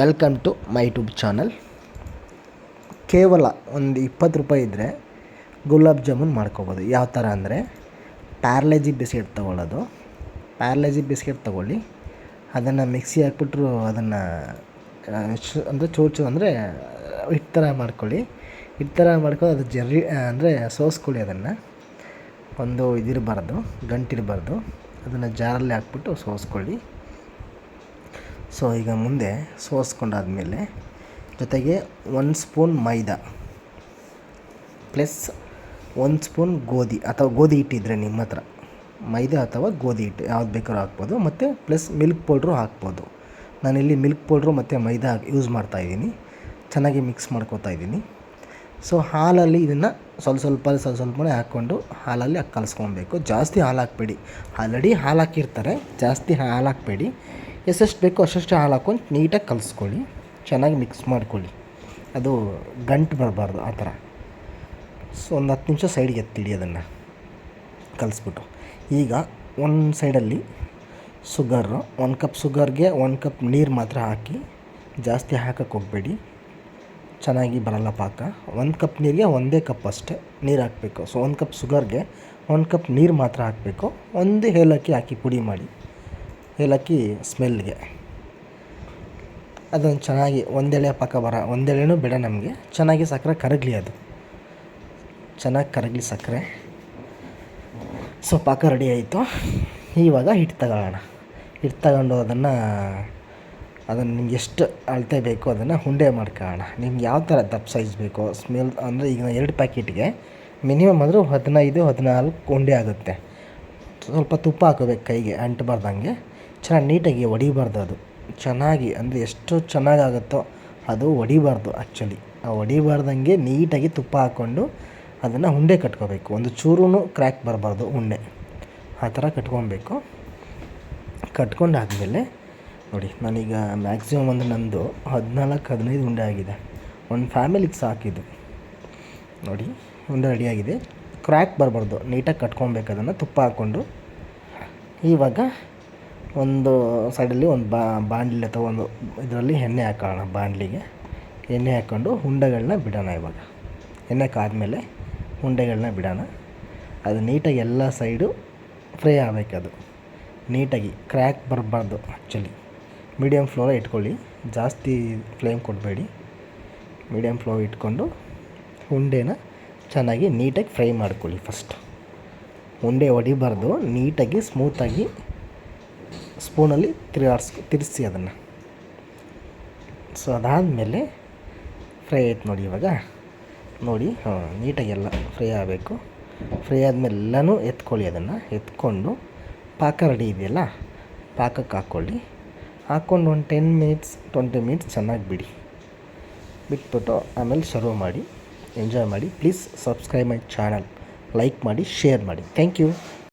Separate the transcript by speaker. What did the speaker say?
Speaker 1: Welcome to my tube channel ಕೇವಲ ಒಂದು ಇಪ್ಪತ್ತು ರೂಪಾಯಿ ಇದ್ದರೆ ಗುಲಾಬ್ ಜಾಮೂನ್ ಮಾಡ್ಕೋಬೋದು. ಯಾವ ಥರ ಅಂದರೆ ಪ್ಯಾರ್ಲೆಜಿ ಬಿಸ್ಕೆಟ್ ತೊಗೊಳ್ಳೋದು. ಪ್ಯಾರ್ಲೆಜಿ ಬಿಸ್ಕೆಟ್ ತೊಗೊಳ್ಳಿ. ಅದನ್ನು ಮಿಕ್ಸಿ ಹಾಕ್ಬಿಟ್ರು ಅದನ್ನು ಅಂದರೆ ಚೂಚು, ಅಂದರೆ ಹಿಟ್ಟು ಥರ ಮಾಡ್ಕೊಳ್ಳಿ. ಹಿಟ್ಟು ಥರ ಮಾಡ್ಕೊಂಡು ಅದು ಜರ್ರಿ ಅಂದರೆ ಸೋಸ್ಕೊಳ್ಳಿ ಅದನ್ನು. ಒಂದು ಇದಿರಬಾರ್ದು, ಗಂಟಿರಬಾರ್ದು. ಅದನ್ನು ಜಾರಲ್ಲಿ ಹಾಕ್ಬಿಟ್ಟು ಸೋಸ್ಕೊಳ್ಳಿ. ಸೊ, ಈಗ ಮುಂದೆ ಸೋಸ್ಕೊಂಡಾದ್ಮೇಲೆ ಜೊತೆಗೆ ಒಂದು ಸ್ಪೂನ್ ಮೈದಾ ಪ್ಲಸ್ ಒಂದು ಸ್ಪೂನ್ ಗೋಧಿ ಅಥವಾ ಗೋಧಿ ಹಿಟ್ಟಿದ್ರೆ ನಿಮ್ಮ ಹತ್ರ. ಮೈದಾ ಅಥವಾ ಗೋಧಿ ಹಿಟ್ಟು ಯಾವ್ದು ಬೇಕಾದ್ರೂ ಹಾಕ್ಬೋದು ಮತ್ತು ಪ್ಲಸ್ ಮಿಲ್ಕ್ ಪೌಡ್ರು ಹಾಕ್ಬೋದು. ನಾನಿಲ್ಲಿ ಮಿಲ್ಕ್ ಪೌಡ್ರು ಮತ್ತು ಮೈದಾ ಯೂಸ್ ಮಾಡ್ತಾಯಿದ್ದೀನಿ ಚೆನ್ನಾಗಿ ಮಿಕ್ಸ್ ಮಾಡ್ಕೋತಾ ಇದ್ದೀನಿ. ಸೊ, ಹಾಲಲ್ಲಿ ಇದನ್ನು ಸ್ವಲ್ಪ ಸ್ವಲ್ಪ ಸ್ವಲ್ಪ ಸ್ವಲ್ಪನೇ ಹಾಕ್ಕೊಂಡು ಹಾಲಲ್ಲಿ ಕಲಿಸ್ಕೊಬೇಕು ಜಾಸ್ತಿ ಹಾಲು ಹಾಕಬೇಡಿ. ಆಲ್ರೆಡಿ ಹಾಲು ಹಾಕಿರ್ತಾರೆ. ಜಾಸ್ತಿ ಹಾಲು ಹಾಕಬೇಡಿ. ಎಷ್ಟೆಷ್ಟು ಬೇಕೋ ಅಷ್ಟಷ್ಟು ಹಾಲು ಹಾಕ್ಕೊಂಡು ನೀಟಾಗಿ ಕಲಿಸ್ಕೊಳ್ಳಿ. ಚೆನ್ನಾಗಿ ಮಿಕ್ಸ್ ಮಾಡ್ಕೊಳ್ಳಿ. ಅದು ಗಂಟು ಬರಬಾರ್ದು ಆ ಥರ. ಸೊ ಒಂದು ಹತ್ತು ನಿಮಿಷ ಸೈಡ್ಗೆ ಎತ್ತಿಡಿ ಅದನ್ನು. ಕಲಿಸ್ಬಿಟ್ಟು. ಈಗ ಒಂದು ಸೈಡಲ್ಲಿ ಸುಗರು ಒಂದು ಕಪ್ ಸುಗರ್ಗೆ ಒಂದು ಕಪ್ ನೀರು ಮಾತ್ರ ಹಾಕಿ ಜಾಸ್ತಿ ಹಾಕಕ್ಕೆ ಹೋಗಬೇಡಿ. ಚೆನ್ನಾಗಿ ಬರಲ್ಲ ಪಾಕ. ಒಂದು ಕಪ್ ನೀರಿಗೆ ಒಂದೇ ಕಪ್ ಅಷ್ಟೇ ನೀರು ಹಾಕಬೇಕು. ಸೊ ಒಂದು ಕಪ್ ಸುಗರ್ಗೆ ಒಂದು ಕಪ್ ನೀರು ಮಾತ್ರ ಹಾಕಬೇಕು. ಒಂದು ಏಲಕ್ಕಿ ಹಾಕಿ ಪುಡಿ ಮಾಡಿ. ಏಲಕ್ಕಿ ಸ್ಮೆಲ್ಗೆ ಅದೊಂದು ಚೆನ್ನಾಗಿ ಒಂದೆಳೆ ಪಾಕ ಬರ, ಒಂದೆಳೆನೂ ಬೇಡ ನಮಗೆ. ಚೆನ್ನಾಗಿ ಸಕ್ಕರೆ ಕರಗಲಿ ಅದು. ಚೆನ್ನಾಗಿ ಕರಗಲಿ ಸಕ್ಕರೆ. ಸೊ, ಪಾಕ ರೆಡಿ ಆಯಿತು. ಇವಾಗ ಹಿಟ್ಟು ತಗೊಳ್ಳೋಣ. ಹಿಟ್ಟು ತಗೊಂಡು ಅದನ್ನು ಅದನ್ನು ನಿಮ್ಗೆ ಎಷ್ಟು ಅಳತೆ ಬೇಕೋ ಅದನ್ನು ಉಂಡೆ ಮಾಡ್ಕೊಳ್ಳೋಣ. ನಿಮ್ಗೆ ಯಾವ ಥರ ದಪ್ಪ ಸೈಜ್ ಬೇಕೋ ಸ್ಮೆಲ್ ಅಂದರೆ ಈಗ ಎರಡು ಪ್ಯಾಕೆಟ್ಗೆ ಮಿನಿಮಮ್ ಅಂದರೂ ಹದಿನೈದು, ಹದಿನಾಲ್ಕು ಉಂಡೆ ಆಗುತ್ತೆ. ಸ್ವಲ್ಪ ತುಪ್ಪ ಹಾಕೋಬೇಕು ಕೈಗೆ, ಅಂಟಬಾರ್ದಂಗೆ. ಚೆನ್ನಾಗಿ ನೀಟಾಗಿ ಹೊಡಿಬಾರ್ದು ಅದು. ಚೆನ್ನಾಗಿ, ಅಂದರೆ ಎಷ್ಟು ಚೆನ್ನಾಗಾಗುತ್ತೋ ಅದು ಹೊಡಿಬಾರ್ದು ಆ್ಯಕ್ಚುಲಿ ಆ ಹೊಡಿಬಾರ್ದಂಗೆ ನೀಟಾಗಿ ತುಪ್ಪ ಹಾಕ್ಕೊಂಡು ಅದನ್ನು ಉಂಡೆ ಕಟ್ಕೋಬೇಕು. ಒಂದು ಚೂರೂ ಕ್ರ್ಯಾಕ್ ಬರಬಾರ್ದು ಉಂಡೆ. ಆ ಥರ ಕಟ್ಕೊಬೇಕು. ಕಟ್ಕೊಂಡಾದಮೇಲೆ ನೋಡಿ, ನಾನೀಗ ಮ್ಯಾಕ್ಸಿಮಮ್ ಅಂದರೆ ನಂದು ಹದಿನಾಲ್ಕು, ಹದಿನೈದು ಉಂಡೆ ಆಗಿದೆ. ಒಂದು ಫ್ಯಾಮಿಲಿಗೆ ಸಾಕಿದ್ದು. ನೋಡಿ, ಉಂಡೆ ರೆಡಿಯಾಗಿದೆ ಕ್ರ್ಯಾಕ್ ಬರಬಾರ್ದು. ನೀಟಾಗಿ ಕಟ್ಕೊಬೇಕು ಅದನ್ನು, ತುಪ್ಪ ಹಾಕ್ಕೊಂಡು. ಇವಾಗ ಒಂದು ಸೈಡಲ್ಲಿ ಒಂದು ಬಾ ಬಾಣಲಿ ಅಥವಾ ಒಂದು ಇದರಲ್ಲಿ ಎಣ್ಣೆ ಹಾಕೋಣ, ಬಾಂಡ್ಲಿಗೆ. ಎಣ್ಣೆ ಹಾಕ್ಕೊಂಡು ಉಂಡೆಗಳನ್ನ ಬಿಡೋಣ ಇವಾಗ. ಎಣ್ಣೆ ಹಾಕಾದ್ಮೇಲೆ ಉಂಡೆಗಳನ್ನ ಬಿಡೋಣ. ಅದು ನೀಟಾಗಿ ಎಲ್ಲ ಸೈಡು ಫ್ರೈ ಆಗಬೇಕದು ನೀಟಾಗಿ ಕ್ರ್ಯಾಕ್ ಬರಬಾರ್ದು ಆ್ಯಕ್ಚುಲಿ. ಮೀಡಿಯಮ್ ಫ್ಲೋರ ಇಟ್ಕೊಳ್ಳಿ. ಜಾಸ್ತಿ ಫ್ಲೇಮ್ ಕೊಡಬೇಡಿ. ಮೀಡಿಯಮ್ ಫ್ಲೋ ಇಟ್ಕೊಂಡು ಉಂಡೆನ ಚೆನ್ನಾಗಿ ನೀಟಾಗಿ ಫ್ರೈ ಮಾಡ್ಕೊಳ್ಳಿ ಫಸ್ಟ್. ಉಂಡೆ ಹೊಡಿಬಾರ್ದು ನೀಟಾಗಿ ಸ್ಮೂತಾಗಿ ಸ್ಪೂನಲ್ಲಿ ತಿರುಗಾಡ್ಸ್ ತಿರ್ಸಿ ಅದನ್ನು. ಸೊ ಅದಾದಮೇಲೆ ಫ್ರೈ ಆಯ್ತು ನೋಡಿ ಇವಾಗ. ನೋಡಿ, ಹಾಂ ನೀಟಾಗಿ ಎಲ್ಲ ಫ್ರೈ ಆಗಬೇಕು. ಫ್ರೈ ಆದಮೇಲೆ ಎಲ್ಲನೂ ಎತ್ಕೊಳ್ಳಿ ಅದನ್ನು. ಎತ್ಕೊಂಡು ಪಾಕ ರೆಡಿ ಇದೆಯಲ್ಲ, ಪಾಕಕ್ಕೆ ಹಾಕ್ಕೊಳ್ಳಿ. ಹಾಕ್ಕೊಂಡು ಒಂದು ಟೆನ್ ಮಿನಿಟ್ಸ್ ಟ್ವೆಂಟಿ ಮಿನಿಟ್ಸ್ ಚೆನ್ನಾಗಿ ಬಿಡಿ. ಬಿಟ್ಬಿಟ್ಟು ಆಮೇಲೆ ಸರ್ವ್ ಮಾಡಿ ಎಂಜಾಯ್ ಮಾಡಿ. Please subscribe my channel like ಮಾಡಿ ಶೇರ್ ಮಾಡಿ. Thank you